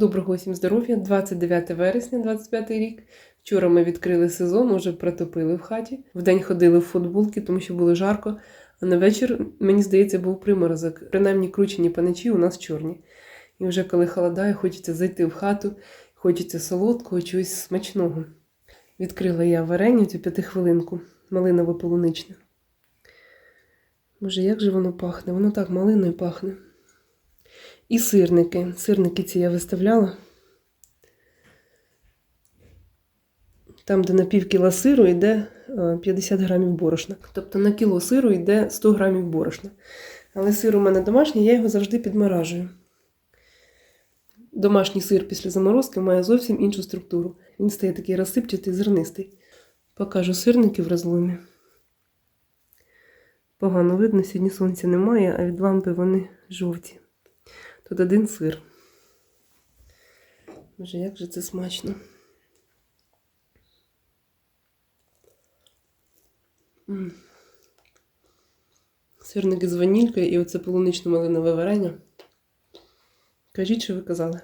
Доброго всім здоров'я, 29 вересня, 25 рік. Вчора ми відкрили сезон, уже протопили в хаті. Вдень ходили в футболки, тому що було жарко. А на вечір, мені здається, був приморозок. Принаймні кручені паничі у нас чорні. І вже коли холодає, хочеться зайти в хату, хочеться солодкого, чогось смачного. Відкрила я варення цю п'ятихвилинку, малиново полуничне. Боже, як же воно пахне? Воно так малиною пахне. І сирники. Сирники ці я виставляла. Там, де на пів кіла сиру йде е, 50 грамів борошна. Тобто на кіло сиру йде 100 грамів борошна. Але сир у мене домашній, я його завжди підморажую. Домашній сир після заморозки має зовсім іншу структуру. Він стає такий розсипчатий, зернистий. Покажу сирники в розломі. Погано видно, сьогодні сонця немає, а від лампи вони жовті. Тут один сир. Боже, як же це смачно. М. Сирники з ванількою і оце полунично-малинове варення. Кажіть, що ви казали.